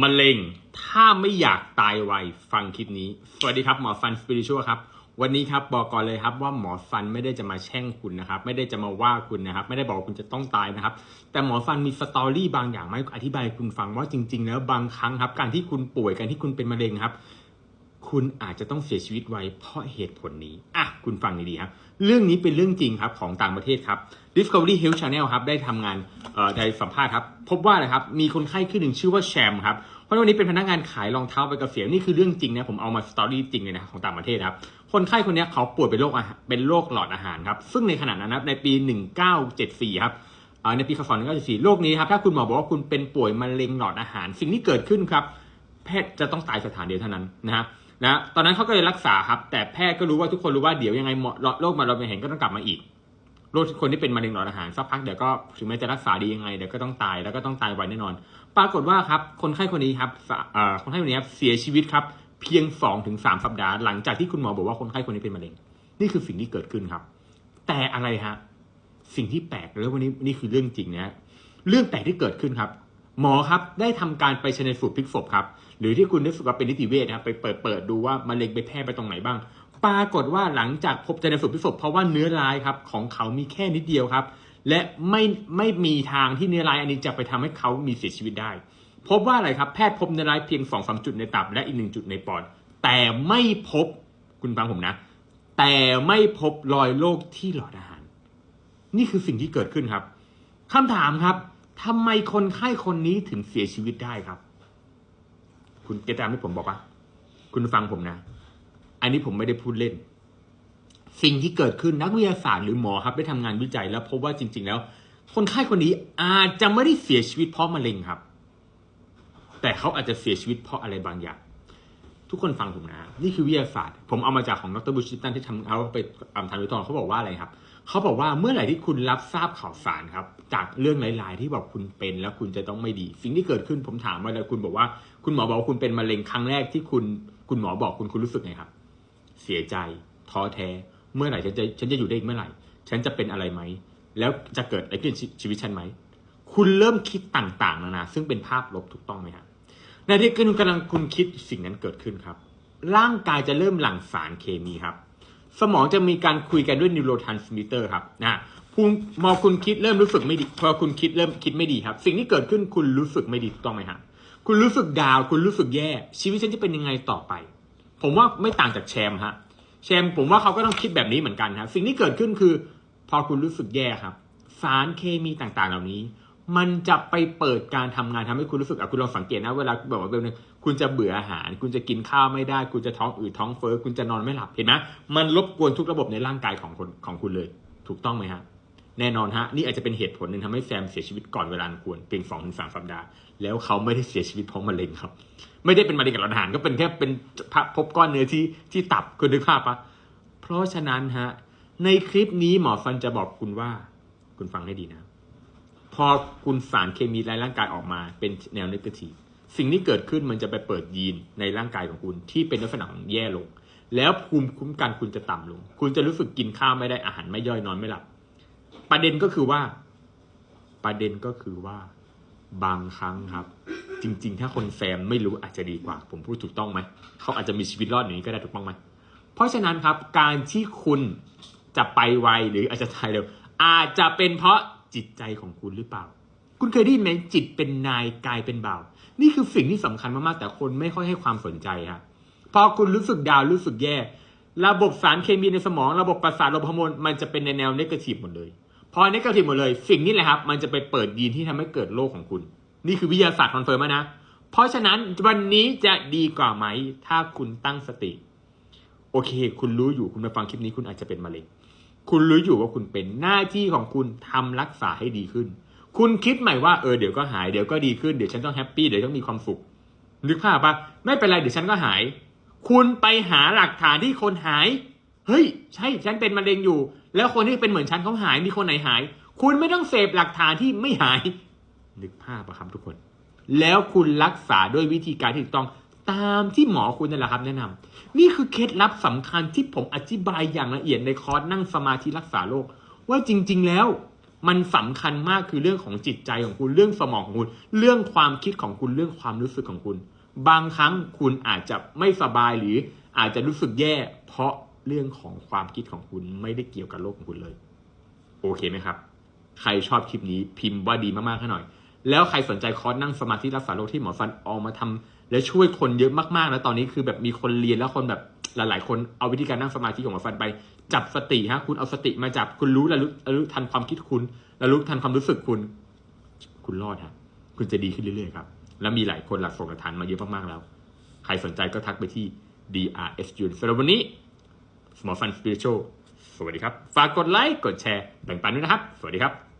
มะเร็งถ้าไม่อยากตายไวฟังคลิปนี้ สวัสดีครับหมอฟันสปิริชัวครับ วันนี้ครับบอกก่อนเลยครับว่าหมอฟันไม่ได้จะมาแช่งคุณนะครับ ไม่ได้จะมาว่าคุณนะครับ ไม่ได้บอกคุณจะต้องตายนะครับ แต่หมอฟันมีสตอรี่บางอย่างมาให้อธิบายให้คุณฟังว่าจริงๆแล้วบางครั้งครับ การที่คุณป่วยการที่คุณเป็นมะเร็งครับ คุณอาจจะต้องเสียชีวิตไวเพราะเหตุผลนี้ อะ คุณฟังดีๆครับ เรื่องนี้เป็นเรื่องจริงครับของต่างประเทศครับ Discovery Health Channel ครับได้ทำงานเอ่อได้สัมภาษณ์ครับ พบว่าอะครับมีคนไข้ขึ้นหนึ่งชื่อว่าแชมครับเพราะวันนี้เป็นพนักงานขายรองเท้าไปกระเสียนี่คือเรื่องจริงนะผมเอามาสตอรี่จริงเลยนะของต่างประเทศครับ คนไข้คนนี้เขาป่วยเป็นโรคเป็นโรคหลอดอาหารครับ ซึ่งในขณะนั้นนะครับในปี 1974 ครับเอ่อในปีคศ1974โรคนี้ครับถ้าคุณหมอบอกว่าคุณเป็นป่วยมะเร็งหลอดอาหาร สิ่งที่เกิดขึ้นครับแพทย์จะต้องตายสถานเดียวเท่านั้นนะฮะ นะตอนนั้นเขาก็เลยรักษาครับ แต่แพทย์ก็รู้ว่าทุกคนรู้ว่าเดี๋ยวยังไงหมอโรคมะเร็งเห็นก็ต้องกลับมาอีกโรคคนที่เป็นมะเร็งหลอดอาหารสักพักเดี๋ยวก็ถึงแม้จะรักษาดียังไงเดี๋ยวก็ต้องตายแล้วก็ต้องตายไวแน่นอน ปรากฏว่าครับคนไข้คนนี้ครับคนไข้คนนี้ครับเสียชีวิตครับ เพียง2อถึงสสัปดาห์หลังจากที่คุณหมอบอกว่าคนไข้คนนี้เป็นมะเร็ง นี่คือสิ่งที่เกิดขึ้นครับ แต่อะไรฮะสิ่งที่แปลกแล้ววันนี้นี่คือเรื่องจริงนะเรื่องแปลกที่เกิดขึ้นครับ หมอครับได้ทำการไปชนสูตรพลิกศพครับ หรือที่คุณนึกว่าเป็นนิติเวชนะครับไปเปิดเปิดดูว่ามะเร็งไปแพร่ไปตรงไหนบ้าง ปรากฏว่าหลังจากพบชนสูตรพลิกศพเพราะว่าเนื้อรายครับของเขามีแค่นิดเดียวครับ และไม่ไม่มีทางที่เนื้อรายอันนี้จะไปทำให้เขามีเสียชีวิตได้ พบว่าอะไรครับแพทย์พบเนื้อรายเพียงสองสามจุดในตับและอีกหนึ่งจุดในปอดแต่ไม่พบคุณฟังผมนะ แต่ไม่พบรอยโรคที่หลอดอาหาร นี่คือสิ่งที่เกิดขึ้นครับคำถามครับ ทำไมคนไข้คนนี้ถึงเสียชีวิตได้ครับ คุณเกตามที่ผมบอกว่าคุณฟังผมนะ อันนี้ผมไม่ได้พูดเล่น สิ่งที่เกิดขึ้นนักวิทยาศาสตร์หรือหมอครับ ได้ทำงานวิจัยแล้วพบว่าจริง ๆ แล้ว คนไข้คนนี้อาจจะไม่ได้เสียชีวิตเพราะมะเร็งครับ แต่เขาอาจจะเสียชีวิตเพราะอะไรบางอย่าง ทุกคนฟังผมนะ นี่คือวิทยาศาสตร์ ผมเอามาจากของดรบูชิตันที่ทำเขาไปทำทางวิทยาศาสตร์เขาบอกว่าอะไรครับ เขาบอกว่าเมื่อไหร่ที่คุณรับทราบข่าวสารครับ จากเรื่องหลายๆ ที่บอกคุณเป็นแล้วคุณจะต้องไม่ดี สิ่งที่เกิดขึ้นผมถามว่าแล้วคุณบอกว่า คุณหมอบอกว่าคุณเป็นมะเร็งครั้งแรกที่คุณคุณหมอบอกคุณคุณรู้สึกไงครับ เสียใจท้อแท้ เมื่อไหร่ฉันจะฉันจะอยู่ได้อีกเมื่อไหร่ ฉันจะเป็นอะไรไหมแล้วจะเกิดอะไรขึ้นชีวิตฉันไหมคุณเริ่มคิดต่างๆนานาซึ่งเป็นภาพลบถูกต้องไหมครับ ในที่คุณกำลังคุณคิดสิ่งนั้นเกิดขึ้นครับ ร่างกายจะเริ่มหลั่งสารเคมีครับ สมองจะมีการคุยกันด้วยนิวโรทรานสมิเตอร์ครับนะคุณมอคุณคิดเริ่มรู้สึกไม่ดีพอคุณคิดเริ่มคิดไม่ดีครับ สิ่งที่เกิดขึ้นคุณรู้สึกไม่ดีถูกต้องไหมฮะคุณรู้สึกดาว คุณรู้สึกแย่ ชีวิตฉันจะเป็นยังไงต่อไป ผมว่าไม่ต่างจากแชมฮะแชมผมว่าเขาก็ต้องคิดแบบนี้เหมือนกันครับสิ่งที่เกิดขึ้นคือ พอคุณรู้สึกแย่ครับ สารเคมีต่างๆ เหล่านี้ มันจะไปเปิดการทำงานทำให้คุณรู้สึกอะคุณลองสังเกตนะเวลาแบบว่าเป็นงคุณจะเบื่ออาหาร คุณจะกินข้าวไม่ได้ คุณจะท้องอืดท้องเฟ้อคุณจะนอนไม่หลับเห็นไหมมันรบกวนทุกระบบในร่างกายของคนของคุณเลย ถูกต้องไหมฮะแน่นอนฮะนี่อาจจะเป็นเหตุผลหนึ่งทำให้แซมเสียชีวิตก่อนเวลาควรเพียงสองถึงสามสัปดาห์แล้วเขาไม่ได้เสียชีวิตเพราะมะเร็งครับ ไม่ได้เป็นมะเร็งกับหลอดอาหารก็เป็นแค่เป็นพบก้อนเนื้อที่ที่ตับคุณนึกภาพปะเพราะฉะนั้นฮะในคลิปนี้หมอฟันจะบอกคุณว่า คุณฟังให้ดีนะ พอคุณสารเคมีในร่างกายออกมาเป็นแนวนิเกทีฟสิ่งที่เกิดขึ้นมันจะไปเปิดยีนในร่างกายของคุณที่เป็นลักษณะของแย่ลง แล้วภูมิคุ้มกันคุณจะต่ำลง คุณจะรู้สึกกินข้าวไม่ได้อาหารไม่ย่อยนอนไม่หลับ ประเด็นก็คือว่า ประเด็นก็คือว่า บางครั้งครับ จริง ๆ ถ้าคนแซมไม่รู้อาจจะดีกว่า ผมพูดถูกต้องไหมเขาอาจจะมีชีวิตรอดอย่างนี้ก็ได้ถูกต้องไหมเพราะฉะนั้นครับ การที่คุณจะไปไวหรืออาจจะตายเร็วอาจจะเป็นเพราะ จิตใจของคุณหรือเปล่า คุณเคยได้ยินไหมจิตเป็นนายกายเป็นบ่าว นี่คือสิ่งที่สำคัญมากๆแต่คนไม่ค่อยให้ความสนใจครับพอคุณรู้สึกดาวรู้สึกแย่ ระบบสารเคมีในสมอง ระบบประสาทระบบฮอร์โมนมันจะเป็นในแนวเนกาทีฟหมดเลย พอเนกาทีฟหมดเลย สิ่งนี้แหละครับ มันจะไปเปิดยีนที่ทำให้เกิดโรคของคุณ นี่คือวิทยาศาสตร์คอนเฟิร์มนะ เพราะฉะนั้นวันนี้จะดีกว่าไหม ถ้าคุณตั้งสติ โอเค คุณรู้อยู่คุณมาฟังคลิปนี้คุณอาจจะเป็นมะเร็ง คุณรู้อยู่ว่าคุณเป็นหน้าที่ของคุณทำรักษาให้ดีขึ้น คุณคิดใหม่ว่าเออเดี๋ยวก็หายเดี๋ยวก็ดีขึ้นเดี๋ยวฉันต้องแฮปปี้เดี๋ยวต้องมีความสุขนึกภาพปะไม่เป็นไรเดี๋ยวฉันก็หาย คุณไปหาหลักฐานที่คนหาย เฮ้ย ใช่ฉันเป็นมะเร็งอยู่ แล้วคนที่เป็นเหมือนฉันเขาหายมีคนไหนหาย คุณไม่ต้องเสพหลักฐานที่ไม่หาย นึกภาพปะครับทุกคน แล้วคุณรักษาด้วยวิธีการที่ถูกต้อง ตามที่หมอคุณนั่นแหละครับ แนะนำนี่คือเคล็ดลับสำคัญที่ผมอธิบายอย่างละเอียดในคอร์สนั่งสมาธิรักษาโรคว่าจริง ๆ แล้วมันสำคัญมากคือเรื่องของจิตใจของคุณเรื่องสมองของคุณ เรื่องความคิดของคุณเรื่องความรู้สึกของคุณ บางครั้งคุณอาจจะไม่สบายหรืออาจจะรู้สึกแย่ เพราะเรื่องของความคิดของคุณไม่ได้เกี่ยวกับโลกของคุณเลย โอเคไหมครับ ใครชอบคลิปนี้พิมพ์ว่าดีมากๆให้หน่อย แล้วใครสนใจคอร์สนั่งสมาธิรักษาโรคที่หมอฟันออกมาทำ และช่วยคนเยอะมากๆแล้วตอนนี้คือแบบมีคนเรียนแล้วคนแบบหลายๆ คนเอาวิธีการนั่งสมาธิของหมอฟันไป จับสติฮะคุณเอาสติมาจับคุณรู้ระลึกระลึกทันความคิดคุณระลึกทันความรู้สึกคุณ คุณรอดฮะคุณจะดีขึ้นเรื่อยๆครับแล้วมีหลายคนหลักส่งกระทานมาเยอะมากๆแล้ว ใครสนใจก็ทักไปที่ DRS j u n สำหรับวันนี้ Small Fun Spiritual สวัสดีครับ ฝากกดไลค์ กดแชร์ แบ่งปันด้วยนะครับ สวัสดีครับ